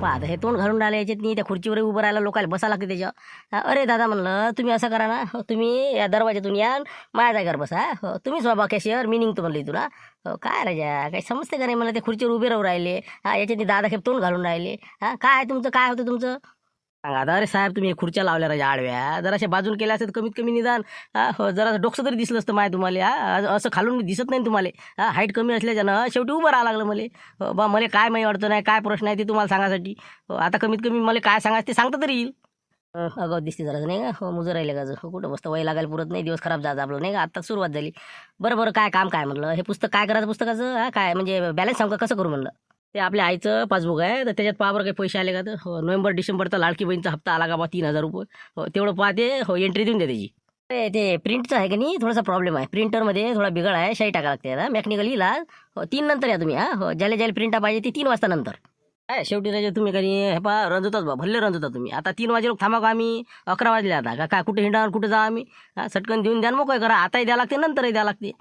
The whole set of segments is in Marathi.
पहा आता हे तोंड घालून राहिले याच्यात नाही त्या खुर्चीवर उभं राहायला लोकांना बसा लागते त्याच्या अरे दादा म्हणलं तुम्ही असं करा ना हो, तुम्ही या दरवाज्यातून या माझ्या जागेवर बसा हो, तुम्हीच बाबा कॅशियर मी निघतो म्हणलं तुला हो, काय राजा काही समजते का नाही मला ते खुर्चीवर उभे राहू राहिले? हा याच्यात दादा खेप तोंड घालून राहिले. हा काय तुमचं काय होतं तुमचं? सांगा अरे साहेब तुम्ही खुर्च्या लावल्या राजा आडव्या. जराशा बाजून केल्या असत कमीत कमी निदान हो जरा डोकसं तरी दिसलं असतं माय तुम्हाला हा असं खालून दिसत नाही तुम्हाला हा हाईट कमी असल्याच्यानं शेवटी उभं राहावं लागलं मला. हो, बा मला काय माहिती अडचण आहे काय प्रश्न आहे ते तुम्हाला सांगायसाठी हो, आता कमीत कमी मला काय सांगायचं ते सांगता तरी येईल. अगं दिसते जरा नाही का? हो मुजं राहिले का हो, कुठं मस्त वय लागायला पुरत नाही दिवस खराब जायचं आपलं नाही का? आता सुरुवात झाली. बरं बरं काय काम काय म्हणलं? हे पुस्तक काय करायचं पुस्तकाचं? हा काय म्हणजे बॅलन्स सांगू कसं करू म्हणलं? ते आपल्या आईचं पासबुक आहे तर त्याच्यात पावर काही पैसे आले का तर. हो, नोव्हेंबर डिसेंबरचा लाडकी बहिणीचा हप्ता आला का बा तीन हजार रुपये. हो तेवढं पाहते हो एंट्री देऊन दे त्याची ते ते प्रिंटचं आहे का नाही? थोडासा प्रॉब्लेम आहे. प्रिंटरमध्ये थोडा बिघड आहे शाई टाका लागते आता मेकॅनिकल इला हो तीन नंतर या तुम्ही हा. हो ज्याला ज्याला प्रिंटा पाहिजे ती तीन वाजता नंतर. काय शेवटी त्याचे तुम्ही कधी हे पा रंजवतात बा भल्ले रंजवता तुम्ही. आता तीन वाजे लोक थांबा का आम्ही? अकरा वाजले आता. का काय कुठे हिंडावर कुठे जा आम्ही? हा सटकन देऊन द्या मोकळ करा. आताही द्या लागते नंतरही द्या लागते.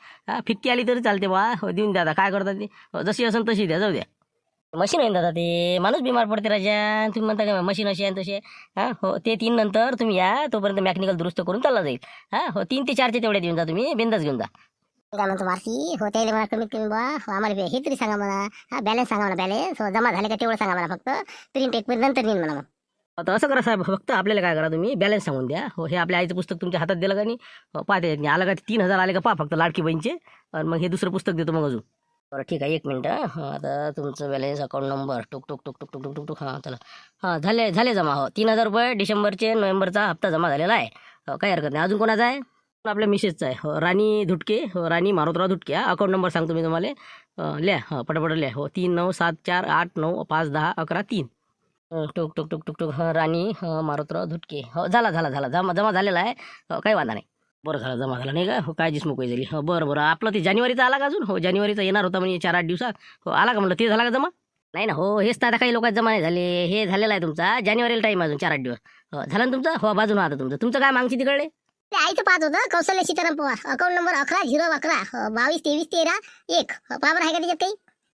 फिक्की आली तरी चालते बा. हो देऊन द्या आता. काय करता ते? हो, जशी असेल तशी द्या जाऊ द्या. मशीन आहे दादा ते? माणूस बिमार पडते राजा. तुम्ही म्हणता का मशीन अशी आहे आहे. हा हो ते तीन नंतर तुम्ही या तोपर्यंत मेकॅनिकल दुरुस्त करून चालला जाईल. हा हो तीन ते चारचे तेवढे देऊन जा तुम्ही बिंदास घेऊन जा. काय म्हणतो मारसी हो त्याला मला कमीत कमी बा हो, आम्हाला हे तरी सांगा मला हा बॅलन्स सांगा मला बॅलन्स हो जमा झाले का तेवढं सांगा मला फक्त. प्रिंट एक नंतर येईन मला मग. आता असं करा साहेब फक्त आपल्याला काय करा तुम्ही बॅलन्स सांगून द्या. हो हे आपल्या आईचं पुस्तक तुमच्या हातात दिलं का नाही? हो, पाहते. नाही आलं का तीन हजार आले का पहा फक्त लाडकी बहीणचे. आणि मग हे दुसरं पुस्तक देतो मग अजून. बरं ठीक आहे एक मिनटं हां आता तुमचं बॅलन्स अकाउंट नंबर टुक टुक टुक टुक टुक टुक टुक टुक हां चला हां झाले झाले जमा हो तीन हजार रुपये डिसेंबरचे नोव्हेंबरचा हप्ता जमा झालेला आहे काही हरकत नाही अजून कोणाचा आहे आपल्या मिसेसचा आहे हो राणी धुटके हो राणी मारुतराव धुटके हा अकाउंट नंबर सांगतो मी तुम्हाला लिहा हो पटापट लिहा हो तीन नऊ सात चार आठ नऊ पाच दहा अकरा तीन टुक टुक टुक टुक टुक राणी मारुतराव धुटके हो झाला झाला झाला जमा जमा झालेला आहे काही वांधा नाही बरं झालं जमा झाला. नाही का? हो काय जिसमुक झाली हो बरं बरं. आपलं ते जानेवारीचा आला का अजून? हो जानेवारीचा येणार होता म्हणजे चार आठ दिवसात. हो आला का म्हणलं? ते झाला का जमा? नाही ना. हो हेच तर आता काही लोकांचे जमा नाही झाले. हे झालेलं आहे तुमचा. जानेवारीला टाईम अजून चार आठ दिवस. हो झालं ना तुमचं? हो बाजून आता तुमचं. तुमचं काय मागची तिकडे ते आईचं पाहत होतं. कौशल्य सीताराम पवार. अकाउंट नंबर अकरा झिरो अकरा. हो, बावीस तेवीस तेरा एक. हो, पावर आहे का त्याच्यात काही?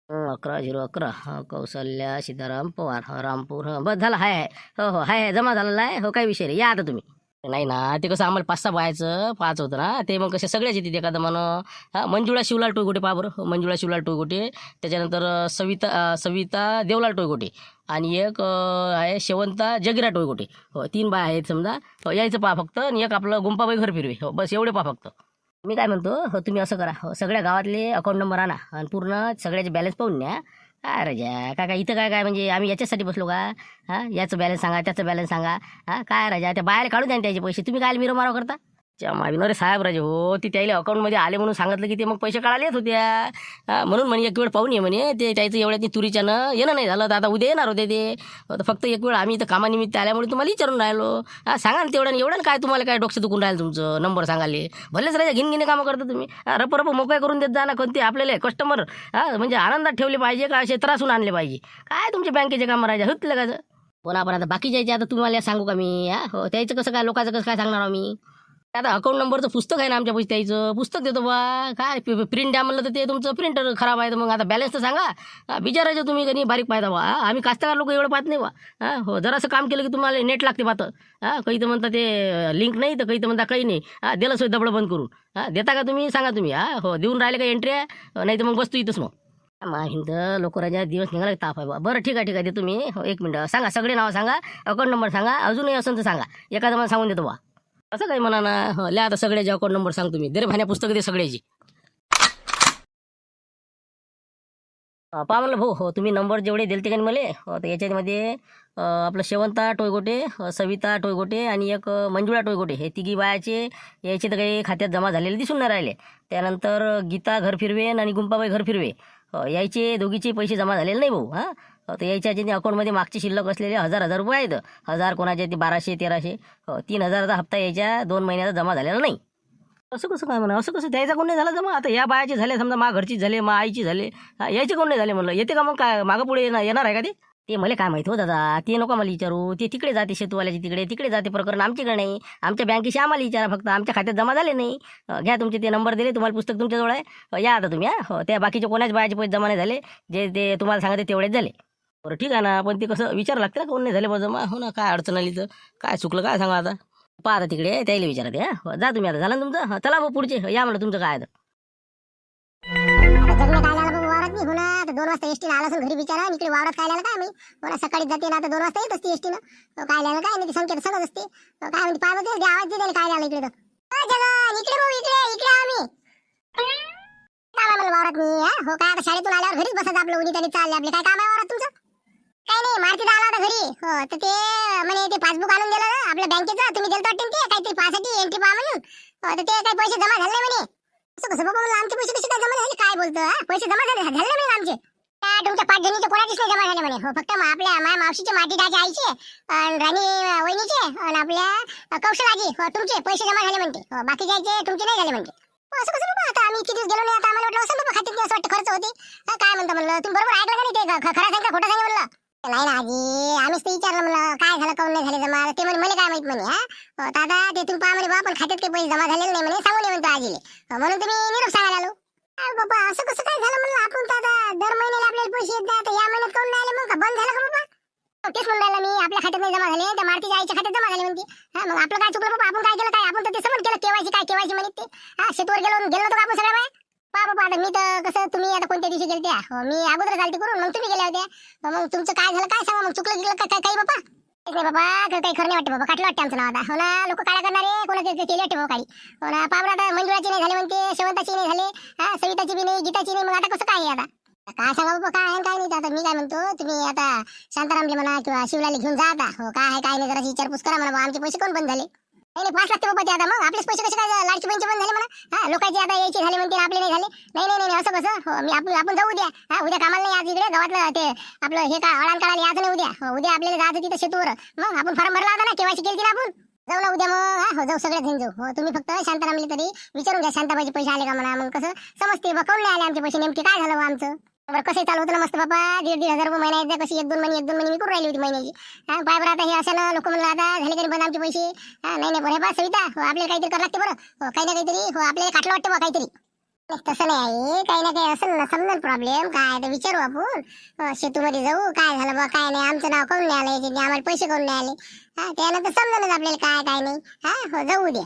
हं, अकरा झिरो अकरा. हा कौशल्या सीताराम पवार. रामपूर. हां बस झालं. हाय हाय. हो हो हाय हाय. जमा झालेला आहे. हो काही विषय नाही. या आता तुम्ही. नाही ना ते कसं आम्हाला पाच सहा बायचं पाच होतं ना ते मग कसे सगळ्याच येते एखादं म्हण. मंजुळा शिवलाल टोयगोटे पहा बरं. मंजुळा शिवलाल टोयगोटे त्याच्यानंतर सविता सविता देवलाल टोयगोटे आणि एक आहे शेवंता जगिरा टोयगोटे. हो तीन बाय आहेत समजा. हो, यायचं पहा फक्त आणि एक आपलं गुंपाबाई घर फिरवे. हो बस एवढे पहा फक्त. मी काय म्हणतो हो तुम्ही असं करा. हो सगळ्या गावातले अकाउंट नंबर आणा आणि पूर्ण सगळ्याचे बॅलन्स पाहून न्या. काय राजा काय काय इथं काय काय म्हणजे आम्ही याच्यासाठी बसलो का? हां याचं बॅलन्स सांगा त्याचं बॅलन्स सांगा. हां काय राजा त्या बाहेर काढून द्या त्याचे पैसे. तुम्ही काय मिरो मारो करता? माविन अरे साहेब राजे हो ती त्याला अकाउंटमध्ये आले म्हणून सांगितलं की ते मग पैसे काढायला येत होत्या. म्हणून म्हणे एक वेळ पाहून ये म्हणे ते त्याचं एवढ्या तुरीच्यानं येणं नाही झालं तर आता उद्या येणार होते ते. फक्त एक वेळ आम्ही इथं कामानिमित्त आल्यामुळे तुम्हाला विचारून राहिलो. हां सांगा ना तेवढ्या एवढं काय तुम्हाला काय डोकं दुखून राहिलं तुमचं? नंबर सांगाले भलेच राजा घेऊन घेणे कामं करता तुम्ही. रप रप मोकळ्या करून देत जा ना कोणते आपल्याला कस्टमर हां म्हणजे आनंदात ठेवले पाहिजे का असे त्रासून आणले पाहिजे? काय तुमचे बँकेचे कामं राजा हुतले का पण आपण आता बाकी जायचे आता तुम्हाला सांगू का मी? हो त्याचं कसं काय लोकांचं कसं काय सांगणार आम्ही आता अकाउंट नंबरचं पुस्तक आहे ना आमच्या पैसे त्याचं. पुस्तक देतो बा. काय प्रिंट द्या म्हणलं तर ते तुमचं प्रिंटर खराब आहे. तर मग आता बॅलन्स तर सांगा. बिचारायचं तुम्ही कधी बारीक पाहता बा. आम्ही कास्तकार लोक एवढं पाहत नाही बा. हा हो जरासं काम केलं की तुम्हाला नेट लागते पाहतं. हां काही तर म्हणता ते लिंक नाही तर काही तर म्हणता काही नाही. हा दिलं सोय दबडं बंद करून. हां देता का तुम्ही? सांगा तुम्ही. हा हो देऊन राहिले का एंट्री आहे? नाही तर मग बसतो इथंच मग. हिंद लोक राजा दिवस निघाला ताप आहे बा. बरं ठीक आहे ठीक आहे. ते तुम्ही हो, एक मिनटं. सांगा सगळे नावं सांगा. अकाउंट नंबर सांगा. अजूनही असं तर सांगा. एखादं मला सांगून देतो बा. असं काही म्हणा ना. हो लिहा आता सगळ्याचे अकाउंट नंबर सांगतो मी दे भाण्या पुस्तक दे सगळ्याची. अं, पहा म्हणलं भाऊ हो तुम्ही नंबर जेवढे दिलते का नाही मला हो, तर याच्यामध्ये आपलं शेवंता टोयगोटे सविता टोयगोटे आणि एक मंजुळा टोयगोटे. हे तिघी बायाचे याचे तर काही खात्यात जमा झालेले दिसून नाही राहिले. त्यानंतर गीता घर फिरवे आणि गुंपाबाई घर फिरवे. यायचे दोघीचे पैसे जमा झालेले नाही भाऊ हां? हो, तर याच्या ज्यांनी अकाउंटमध्ये मागची शिल्लक असलेले हजार हजार रुपये आहेत. हजार कोणाचे ते बाराशे तेराशे. हो, तीन हजाराचा हप्ता याच्या दोन महिन्याचा जमा झालेला नाही. असं कसं काय म्हणा असं कसं द्यायचा कोण नाही झाला जमा? आता या बायाचे झाले समजा मा घरची झाले मा आईची झाले. यायचे कोण नाही झाले म्हणलं? येते का मग काय मागं पुढे येणार येणार आहे का ते? ते मला काय माहिती हो दादा. ते नको मला विचारू. ते तिकडे जाते शेतूवाल्याचे तिकडे तिकडे जाते प्रकरण आमच्याकडे नाही. आमच्या बँकेशी आम्हाला विचारा फक्त. आमच्या खात्यात जमा झाले नाही. घ्या तुमचे ते नंबर दिले तुम्हाला पुस्तक तुमच्याजवळ आहे. या आता तुम्ही हा. हो त्या बाकीचे कोणाच बायाचे पैसे जमा नाही झाले. जे ते तुम्हाला सांगते तेवढेच झाले. बरं ठीक आहे ना. पण ते कसं विचार लागते ना कोण नाही झाले बा मग हो ना काय अडचण आली तर? काय चुकलं काय सांगा आता? पहा आता तिकडे त्याला विचारा ते हा. जा तुम्ही आता. झालं ना तुमचं? हा, चला भाऊ पुढचे. या म्हणलं तुमचं काय तर. आता जगण्या काय वावरात नाही हो आता दोन वाजता एसटी आला असेल घरी विचारा इकडे वावरात काय आला काय मी हो सकाळी जाते ना आता दोन वाजता येत असते एसटी न हो, काय आलं काय नाही ते संकेत सांगत असते. अहो, काय म्हणते पाय बघते आवाज दिले काय लागलं इकडे तर. अ, जगन, इकडे भाऊ इकडे इकडे आम्ही काय मला वावरात मी हा? हो काय आता शाळेतून आल्यावर घरीच बसत आपलं उन्ही त्याने चालले आपले. काय काम आहे वावरात काय नाही मारती आला होता घरी. हो तर ते म्हणे ते पासबुक आणून दिलं ना आपल्या बँकेचं तुम्ही दिलं वाटतं ते काहीतरी पाहासाठी एंट्री पहा म्हणून. हो, तर ते काही पैसे जमा झाले म्हणे. असं कसं बाबा म्हणलं आमचे पैसे कसे काय जमा झाले? काय बोलतो हा? पैसे जमा झाले झाले म्हणे आमचे. त्या तुमच्या पाच जणीचे कोणाचेच नाही जमा झाले म्हणे. हो फक्त आपल्या माझ्या मावशीचे माटीदाचे आईचे आणि राणी वहिनीचे आणि आपल्या अं, कौशलाजी हो तुमचे पैसे जमा झाले म्हणते. हो, बाकी जायचे तुमचे नाही झाले म्हणते. हो, असं कसं बाबा आता आम्ही इतके दिवस गेलो नाही आता आम्हाला वाटलं असं बाबा खात्यात असं वाटतं खर्च होते. काय म्हणता म्हणलं तुम्ही बरोबर ऐकलं का नाही ते खरं सांग खोटं सांगा म्हणलं? नाही ना आजी. आम्हीच ते विचारलं म्हणलं काय झालं काऊन नाही झाले जमा? ते म्हणे मला काय माहीत म्हणे हा? दादा ते तुम्ही पहा म्हणे बा पण खात्यात काही पैसे जमा झालेले नाही म्हणे सांगू नये म्हणतो आजीले. म्हणून तुम्ही निरोप सांगायला आलो. अरे बाबा असं कसं काय झालं म्हणलं आपण दादा दर महिन्याला आपल्याला पैसे येत आता या महिन्यात काऊन नाही आले मग? का बंद झालं का बाबा? तेच म्हणून राहिला मी आपल्या खात्यात नाही जमा झाले त्या मारुतीच्या आईच्या खात्यात जमा झाले म्हणते. हा मग आपलं काय चुकलं बाबा? आपण काय केलं काय? आपण तर ते समज केलं केवायसी काय केवायसी म्हणते हा शेतवर गेलो गेलो होतो आपण सगळ्या बाया? पहा बाबा आता मी तर कसं तुम्ही आता कोणत्या दिवशी गेलते हो, मी अगोदर चालते करून मग तुम्ही गेल्या होत्या. हो, मग तुमचं काय झालं काय सांगा मग चुकलं गिकलं काय काही बाबा? तेच नाही बाबा क- काही खरं नाही वाटतं बाबा काटलं वाटतं आमचं नाव आता. हो ना लोक काय करणारे कोणा केले वाटते भाऊ काळी. हो ना पाबरा आता मंजुळाची नाही झाले म्हणते शेवंताची नाही झाले हा सविताची बी नाही गीताची नाही मग आता कसं काय आहे आता? काय सांगा बाबा काय आहे आणि काय नाही ते आता मी काय म्हणतो तुम्ही आता शांतारामले म्हणा किंवा शिवलाले घेऊन जा आता. हो काय आहे काय नाही जरा विचारपूस करा म्हणा बुवा, आमचे पैसे कोण बंद झाले? नाही नाही पाच लागते बाबा ते आता. मग आपलेच पैसे कसे काय लाडकी बहिणीचे बंद झाले म्हणा. हा लोकांचे आता यायचे झाले म्हणते आपले नाही झाले. नाही नाही नाही असं कसं? हो मी आपण आपण जाऊ उद्या. हा उद्या कामाला नाही आज इकडे. गावातलं ते आपलं हे का अळान काढायला यायचं नाही उद्या. हो, उद्या आपल्याला जायचं तिथं शेतूवर. मग आपण फॉर्म भरला होता ना केवायसी केली ना आपण? जाऊ ना उद्या मग. हा, हो जाऊ सगळे घेऊन जाऊ. हो तुम्ही फक्त शांतारामले तरी. विचारून घ्या शांताबाईचे पैसे आले का म्हणा. मग कसं? समजते बा काऊन नाही आले आमचे पैसे? नेमके काय झालं बा आमचं? बरं कसं चालू होतं ना मस्त बाबा? दीड दीड हजार रुपये महिना कशी एक दोन महिने एक दोन महिने मी करून राहिली होती महिन्याची. हा पाय बरं आता हे असं ना लोक म्हणलं आता झाले तरी बंद आमचे पैसे. हा नाही नाही बरं बा सविता. हो आपल्याला काहीतरी करावं लागते बरं. हो काही ना काहीतरी हो आपल्याला काटलं वाटतं बा काहीतरी. नाही, तसं नाही आहे. काही ना काही असेल ना समजेल प्रॉब्लेम काय तर विचारू आपण. हो, शेतूमध्ये जाऊ काय झालं बा काय नाही आमचं नाव काऊन नाही आलं याच्यात आम्हाला पैसे काऊन नाही आले? हा त्यानंतर समजेलच आपल्याला काय काय नाही. हा हो जाऊ उद्या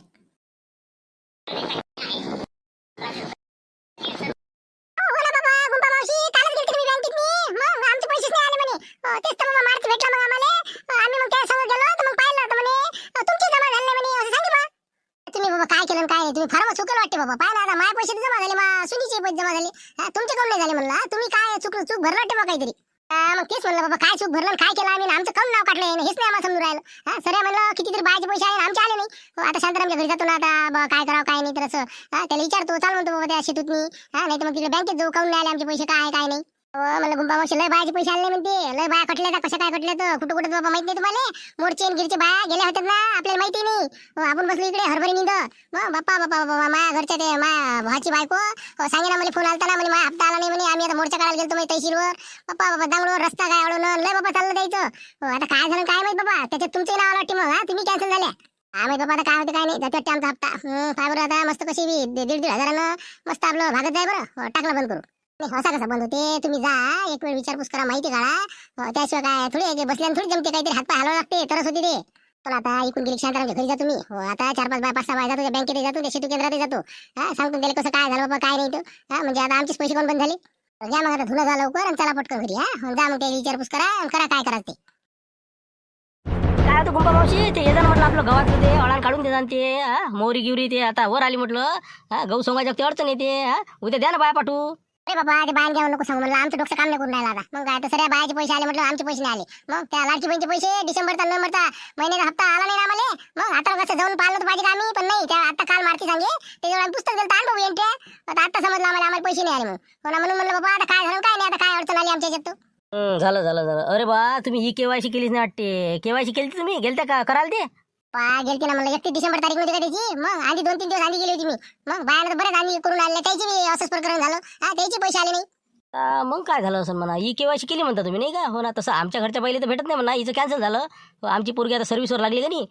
हो ना बाबा गुंपा मावशी कालच गेलते तुम्ही बँकेत मी मग आमचे पैसेच नाही आले म्हणे हो, तेच तर मग मार्च भेटला मग आम्हाला. आम्ही मग त्या गेलो तर मग पाहिलं तर म्हणे तुमची जमा झाली म्हणे असं सांगितलं तुम्ही बाबा काय केलं काय नाही तुम्ही फार चुकलं वाटते बाबा. पाहिलं आता माझे पैसे जमा झाले मा सुनीचे पैसे जमा झाले. तुमचे कोण नाही झाले म्हणलं तुम्ही काय चुक चूक भरलं वाटते बाबा काहीतरी? मग तेच म्हणलं बाबा काय चूक भरलं काय केलं आम्ही? आमचं कम नाव काढलं हेच नाही आम्हाला समजून राहिलं. हा सर म्हणलं कितीतरी बायचे पैसे आहे आमचे आले नाही. हो, आता शांतारामच्या घरी जातो ना आता काय करावं काय नाही तर असं. त्याला विचारतो चाल म्हणतो बाबा त्या शेतूत मी हा नाही तर मग तिकडे बँकेत जाऊ काऊन नाही आले आमचे पैसे काय काय नाही. हो म्हणलं मावशी लय बायाचे पैसे आले म्हणते. लय बाया कटल्या तर काय कटल्या तर? कुठं कुठं बाबा माहीत नाही तुम्हाला? मोरचे आणि गिरचे बाया गेल्या ना आपल्याला माहिती नाही. आपण बसलो इकडे हरभरी निंद. मग बाप्पा बाप्पा बाप्पा घरच्या ते भावाची बायको हो, सांगे ना मला फोन आलता ना म्हणे माझा हप्ता आला नाही म्हणे आम्ही आता मोर्चा काढायला गेलो माहिती तहसीलवर. बाप्पा बाबा दांगडवर रस्ता काय लय बाप्पा चाललं द्यायचं आता काय झालं काय माहीत बाबा त्याच्यात तुमचे नाव वाटते मग हा? तुम्ही कॅन्सल झाल्या. आम्ही बाबा आता काय होते काय नाही. वाटते आमचा हप्ता. काय बरं आता मस्त कशी बी दीड दीड हजारानं मस्त आपलं भागत जाय बरं. हो, टाकलं बंद करू नाही असा कसा बंद होते? तुम्ही जा एक वेळ विचारपूस करा माहिती काढा. हो, त्याशिवाय काय थोडी बसल्याने थोडी जमते काहीतरी हात पाय हलवावं लागते तरच होती ते. पण आता इकून गेली शांतारामच्या घरी जा तुम्ही. हो आता चार पाच बाय पाच सहा बाय जातो बँकेत जातो त्या शेतू केंद्रात जातो. हा सांगतो त्याला कसं काय झालं बाबा काय नाही तो. हा म्हणजे आता आमचेच पैसे कोण बंद झाले? तर घ्या मग आता धुणं जा लवकर आणि चला पटकन घरी हा. हो, जा मग त्याला विचारपूस करा आणि करा काय करा ते. काय होतं गुंपा मावशी? ते येतात म्हटलं आपलं गावातलं ते अळान काढून देतात ते मोरी गिवरी ते आता वर आली म्हटलं हा. गहू सोंगायच्या अडचण येते हा. उद्या द्या ना बाया पाठवू. अरे बाबा ते बाहेर घ्यावं नको सांगू म्हणलं. आमचं डोकं काम नाही करून राहिला मग काय तर सगळ्या बायाचे पैसे आले म्हटलं आमचे पैसे नाही आले. मग त्या लाडकी बहिणीचे पैसे डिसेंबरचा नोव्हेंबरचा महिन्याचा हप्ता आला नाही आम्हाला? मग आता कसं जाऊन पाहिलं तर पाहिजे का आम्ही? पण नाही त्या आता काल मारती सांगे. त्याच्यावर आम्ही पुस्तक दिलं अनुभव एंट्री आता आता समजलं आम्हाला आम्हाला पैसे नाही आले मग हो म्हणून म्हणलं बाबा आता काय झालं काय नाही आता काय अडचण आली आमच्या याच्यात झालं झालं झालं. अरे बा तुम्ही ही केवायसी केलीच नाही वाटते. केवायसी केली तुम्ही? गेलत्या का? कराल ते? पा गेलती ना म्हणलं एकतीस डिसेंबर तारीखमध्ये त्याची मग आधी दोन तीन दिवस आधी गेली होती मी. मग बायाला तर बरेच आधी करून आणलं त्याची मी असंच प्रकरण झालं. हा त्याचे पैसे आले नाही. मग काय झालं असं म्हणा? ही केवायसी केली म्हणता तुम्ही नाही का? हो ना तसं आमच्या घरच्या पहिले तर भेटत नाही म्हणा. हिचं कॅन्सल झालं. आमची पोरगी आता सर्व्हिसवर लागली का नाही?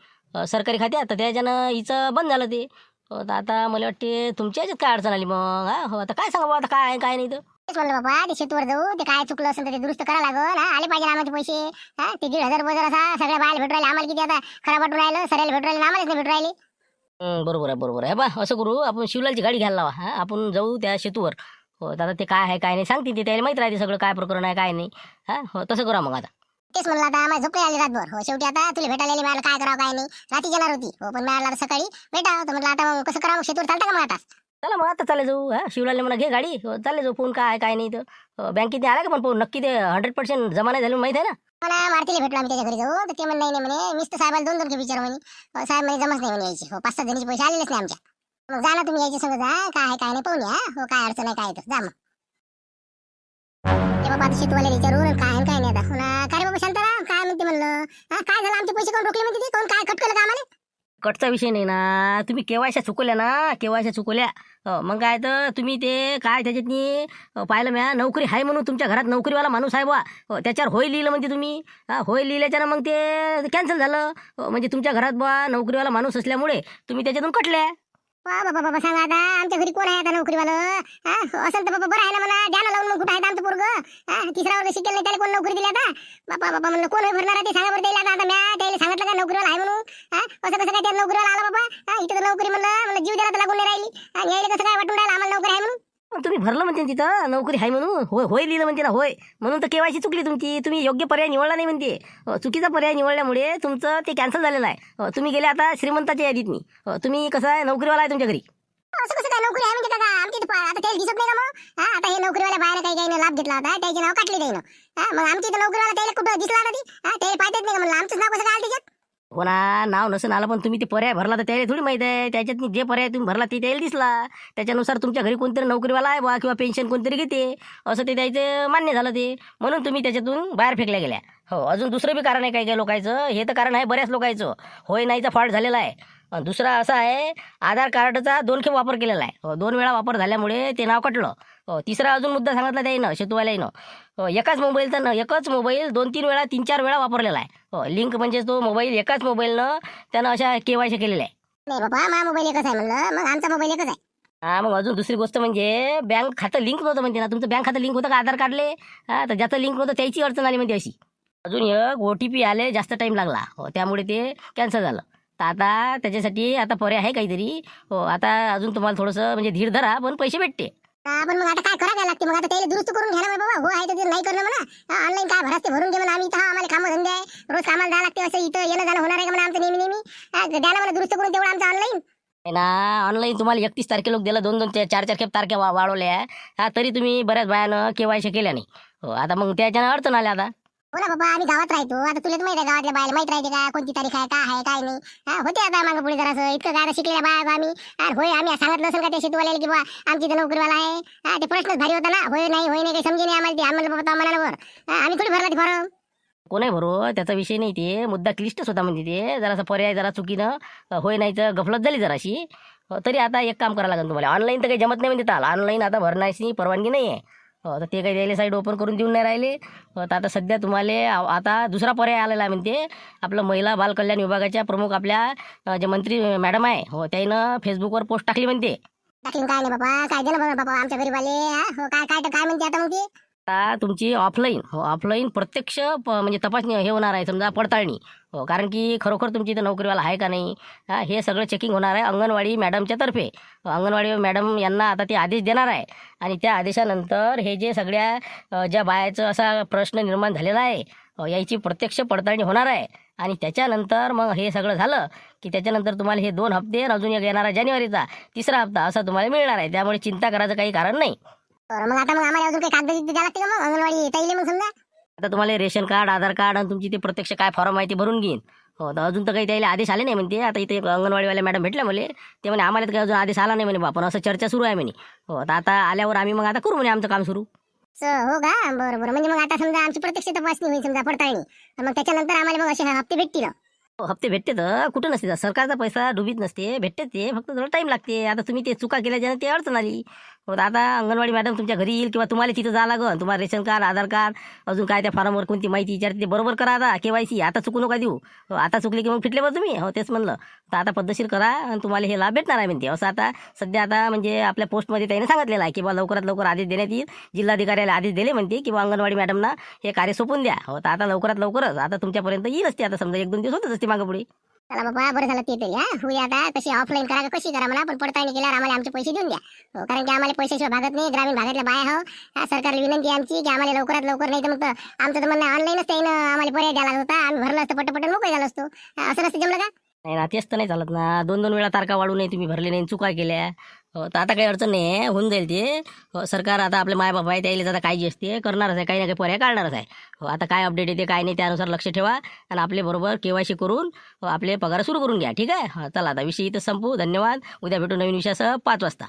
सरकारी खात्यात. तर त्याच्यानं हिचं बंद झालं ते. हो, तर आता मला वाटते तुमच्या याच्यात काय अडचण आली मग? हा हो आता काय सांगा आता काय आहे काय नाही तर? म्हणलं बाबा ते शेतूवर जाऊ ते काय चुकलं असेल तर ते दुरुस्त करा लागल हा? आले पाहिजे आम्हाला पैसे? हा? ते दीड हजार रुपये असा सगळ्या बायला भेटू राहिले. आम्हाला किती आता खराब वाटून राहिलं सरायला भेटू राहिले आम्हालाच नाही भेटू राहिले. बरोबर आहे बरोबर आहे. बा असं करू आपण शिवलालची गाडी घ्यायला लावा हा? आपण जाऊ त्या सेतूवर हो आता ते काय आहे काय नाही सांगते ते त्याला माहीत राहते सगळं काय प्रकरण आहे काय नाही. हा? हो तसं करा मग आता. तेच म्हणलं आता आम्हाला झोपे आली रातभर. हो शेवटी आता तुला भेटायला आली, मला काय करावं काय नाही. रात्री येणार होती. हो पण मिळाला सकाळी भेटावं तर म्हटलं आता मग कसं करावं शेतूवर चालतं का मग आता? चला मग आता चाले जाऊ हा? शिवलालने म्हणा घे गाडी. हो, चालले जाऊ फोन काय काय नाही तर हो, बँकेत आला का पण फोन? नक्की ते हंड्रेड पर्सेंट जमा नाही झालं माहीत आहे ना? मला मारतीला भेटलो आम्ही त्याच्या घरी जाऊ तर ते म्हणे नाही म्हणे म्हणे तर साहेबाला दोन दोन विचार म्हणे. साहेब म्हणे जमाच नाही म्हणे यायची. हो पाच सात जणीचे पैसे आलेलेच नाही आमच्या. मग जा ना तुम्ही यायचे सगळं जा काय आहे काय नाही पाहून या हो काय अडचण आहे काय तर जा मग. ते बाबा आता शेतवाले विचारून काय काय नाही आता. काय रे बाबा शांताराम काय म्हणते म्हणलं? हा काय झालं? आमचे पैसे कोण रोखले म्हणते कोण काय खटकलं का आम्हाला कटचा विषय नाही ना. तुम्ही केवायशा चुकवल्या ना केवायशा चुकवल्या? मग काय तर तुम्ही ते काय त्याच्यातनी पाहिलं म्या? नोकरी आहे म्हणून तुमच्या घरात नोकरीवाला माणूस आहे बा त्याच्यावर होय लिहिलं म्हणते तुम्ही. होय लिहिल्याच्यानं मग ते कॅन्सल झालं. म्हणजे तुमच्या घरात बा नोकरीवाला माणूस असल्यामुळे तुम्ही त्याच्यातून कटल्या. बाबा बाबा सांगा आता आमच्या घरी कोण आहे आता नोकरीवालं? असेल तर बाबा बरं आहे ना मला द्या लावून मग कुठं आहे आमचं पोरग? तिसरा वर्ग शिकेल नाही त्याला कोण नोकरी दिली आता? बाबा बाबा म्हणलं कोण भरणार ते सांगा बरं त्याला आता म्या त्याला सांगितलं का नोकरीवाला आहे म्हणून? असं कसं काय त्या नोकरीवाला आला बाबा? इथं तर नोकरी म्हणलं म्हणलं जीव द्यायला लागून नाही राहिली. आणि यायला कसं काय वाटून राहिलं? आम्हाला नोकरी आहे म्हणून? तुम्ही भरलं म्हणते तिथं? नोकरी आहे म्हणून? होय होय लिहिलं म्हणते ना होय. म्हणून तर केवायसी चुकली तुमची. तुम्ही योग्य पर्याय निवडला नाही म्हणते. हो, चुकीचा पर्याय निवडल्यामुळे तुमचं ते कॅन्सल झालेलं आहे. तुम्ही गेले आता श्रीमंताच्या यादीत तुम्ही कसं आहे? नोकरीवाला आहे तुमच्या घरी. असं कसं काय? नोकरी आहे म्हणजे काका? आमची आता त्याला दिसत नाही का मग? हा आता हे नोकरीवाल्या बाहेर काही काही लाभ घेतला होता. त्याचे नाव काटले त्यानं. हा मग आमची तर नोकरीवाला त्याला कुठं दिसला ना ती? हा त्याला पाहतात नाही का? म्हणलं आमचंच नाव कसं काय आलं त्याच्यात? हो ना नाव नसेल आलं पण तुम्ही ते पर्याय भरला तर त्याला थोडी माहीत आहे. त्याच्यात जे पर्याय तुम्ही भरला ते त्याला दिसला. त्याच्यानुसार तुमच्या घरी कोणतरी नोकरीवाला आहे बा किंवा पेन्शन कोणतरी घेते. असं ते त्याचं मान्य झालं ते. म्हणून तुम्ही त्याच्यातून बाहेर फेकल्या गेल्या. हो अजून दुसरं बी कारण आहे काही काही लोकांचं. हे तर कारण आहे बऱ्याच लोकांचं. होय नाहीचा फॉल्ट झालेला आहे. दुसरा असा आहे आधार कार्डचा दोन खेप वापर केलेला आहे. हो, दोन वेळा वापर झाल्यामुळे ते नाव कटलं. हो तिसरा अजून मुद्दा सांगितला त्याईनं शेतूवाल्यानं हो एकाच मोबाईलचा न एकच मोबाईल दोन तीन वेळा तीन चार वेळा वापरलेला आहे. हो लिंक म्हणजे तो मोबाईल एकाच मोबाईलनं त्यानं अशा केवायसी केलेल्या आहे. नाही बाबा माझा मोबाईल एकच आहे म्हणलं. मग आमचा मोबाईल एकच आहे. हा मग अजून दुसरी गोष्ट म्हणजे बँक खातं लिंक नव्हतं म्हणते ना. तुमचं बँक खातं लिंक होतं का? आधार कार्डले हा तर ज्याचं लिंक नव्हतं त्याची अडचण आली म्हणते अशी. अजून एक ओ टी पी आले जास्त टाईम लागला. हो त्यामुळे ते कॅन्सल झालं. तर आता त्याच्यासाठी आता पर्याय आहे काहीतरी. हो आता अजून तुम्हाला थोडंसं म्हणजे धीर धरा पण पैसे भेटते. हा, पण मग आता काय करायला लागते? मग आता त्याला दुरुस्त करून घ्या ना बाबा. हो आहे तर नाही करणं म्हणा. ऑनलाईन काय भरासते भरून घे म्हणा. आम्ही इथं आम्हाला कामं धंदे आहे. रोज कामाला जायला लागते असं इथं. येणं जाणं होणार आहे का म्हणा आमचं नेहमी नेहमी? द्या ना मला दुरुस्त करून तेवढं आमचं ऑनलाईन ना ऑनलाईन तुम्हाला एकतीस तारखेला दिलं. दोन दोन चार चार खेप तारखे वा वाढवल्या. हा तरी तुम्ही बऱ्याच बायानं केवायसी केल्या नाही. हो आता मग त्याच्यानं अडचण आल्या आता. हो ना बाबा आम्ही गावात राहतो. आता तुला माहिती आहे गावातल्या बायला माहीत राहते का? कोणती तारीख आहे काय आहे काय नाही. हा होते आता मागं पुढे जरासं. इतकं काय आता शिकलेल्या आम्ही. अरे होय आम्ही सांगितलं असेल का त्या शेतवाल्याला की बा आमची नोकरीवाला आहे. हा ते प्रश्नच भारी होता ना. होय नाही होय नाही काही समजे नाही आम्हाला ते. आम्हाला बाबा मनावर. आम्ही थोडी भरला ते फॉर्म. कोणी भरो त्याचा विषय नाही ते. मुद्दा क्लिष्टच होता म्हणजे ते. जरासा पर्याय जरा चुकीनं. होय नाही तर गफलत झाली जराशी. तरी आता एक काम करावं लागेल तुम्हाला. ऑनलाईन तर काही जमत नाही म्हणजे ऑनलाईन आता भरण्याची परवानगी नाही आहे हो, तर ते काही द्यायला साईड ओपन करून देऊन नाही राहिले. हो, तर आता सध्या तुम्हाला आता दुसरा पर्याय आलेला आहे म्हणते. आपलं महिला बाल कल्याण विभागाच्या प्रमुख आपल्या जे मंत्री मॅडम आहे हो त्यानं फेसबुकवर पोस्ट टाकली म्हणते. टाकली काय नाही बाबा काय बाबा आमच्या घरी हो काय काय काय म्हणते आता मग ते? आता तुमची ऑफलाईन हो ऑफलाईन प्रत्यक्ष प म्हणजे तपासणी हे होणार आहे समजा पडताळणी. हो कारण की खरोखर तुमची इथं नोकरीवाला आहे का नाही? हा हे सगळं चेकिंग होणार आहे अंगणवाडी मॅडमच्या तर्फे. हो, अंगणवाडी मॅडम यांना आता ते आदेश देणार आहे. आणि त्या आदेशानंतर हे जे सगळ्या ज्या बायाचं असा प्रश्न निर्माण झालेला आहे हो, याची प्रत्यक्ष पडताळणी होणार आहे. आणि त्याच्यानंतर मग हे सगळं झालं की त्याच्यानंतर तुम्हाला हे दोन हप्ते आणि अजून एक येणारा जानेवारीचा. तिसरा हप्ता असा तुम्हाला मिळणार आहे. त्यामुळे चिंता करायचं काही कारण नाही. बरं मग आता मग आम्हाला अजून काही कागद द्यावं लागते का मग? अंगणवाडी ताईले मग समजा? आता तुम्हाला रेशन कार्ड आधार कार्ड आणि तुमची ते प्रत्यक्ष काय फॉर्म आहे ते भरून घेईन. हो तर अजून तर काही त्याला आदेश आले नाही म्हणते. आता इथे अंगणवाडीवाल्या मॅडम भेटल्या मला. ते म्हणे आम्हाला तर काही अजून आदेश आला नाही म्हणे बा पण असं चर्चा सुरू आहे म्हणे. हो तर आता आल्यावर आम्ही मग आता करू म्हणे आमचं काम सुरू. स- हो का? बरं बरं. म्हणजे मग आता समजा आमची प्रत्यक्ष तपासणी होईल समजा पडताळणी. मग त्याच्यानंतर आम्हाला मग असे हप्ते भेटतील? हो, हप्ते भेटते तर कुठं नसते सरकारचा पैसा डुबीत नसते. भेटते ते. फक्त थोडा टाईम लागते. आता तुम्ही ते चुका केल्याच्यानं ते अडचण आली. हो आता अंगणवाडी मॅडम तुमच्या घरी येईल किंवा तुम्हाला तिथं जावं लागेल. तुम्हाला रेशन कार्ड आधार कार्ड अजून काय त्या फॉर्मवर कोणती माहिती विचारते ते बरोबर करा आता. के वाय सी आता चुकू नका देऊ. हो, आता चुकली की मग फिटले बरं तुम्ही. हो तेच म्हणलं. तर आता पद्धतशीर करा आणि तुम्हाला हे लाभ भेटणार आहे म्हणते. असं आता सध्या आता म्हणजे आपल्या पोस्टमध्ये त्याने सांगितलेलं आहे की बा लवकरात लवकर आदेश देण्यात येईल. जिल्हाधिकाऱ्याला आदेश दिले म्हणते किंवा अंगणवाडी मॅडमना हे कार्य सोपून द्या. हो तर आता लवकरात लवकरच आता तुमच्यापर्यंत येईल असते आता समजा एक दोन दिवस होतच असते मागं पुढे. चला बाबा बरं झालं ते तरी हा. आता. कशी ऑफलाईन करा का कशी करा मला पण पडताळणी केल्यावर आम्हाला आमचे पैसे देऊन द्या. हो, कारण की आम्हाला पैशाशिवाय भागत नाही. ग्रामीण भागातल्या बाया हो. सरकारला विनंती आहे आमची की आम्हाला लवकरात लवकर नाही तर मग तर आमचं तर म्हणणं ऑनलाईनच त्यानं आम्हाला पर्याय द्यायला लागला होता. आम्ही भरलं असतं पटपट मोकळे झालं असतो. असं नसतं जमलं का? नाही ना तेच तर नाही चालत ना. दोन दोन वेळा तारखा वाढू नये तुम्ही भरले नाही चुका केल्या. हो तर आता काही अडचण नाही आहे होऊन जाईल ते. हो, सरकार आता आपले मायबाप आहे त्याला आता काळजी असते करणारच आहे काही ना काही पर्याय काढणारच आहे. हो आता काय अपडेट येते काय नाही त्यानुसार लक्ष ठेवा आणि आपले बरोबर केवायसी करून हो, आपले पगार सुरू करून घ्या ठीक आहे? हो, चला आता विषय इथं संपू धन्यवाद. उद्या भेटू नवीन विषयासह पाच वाजता.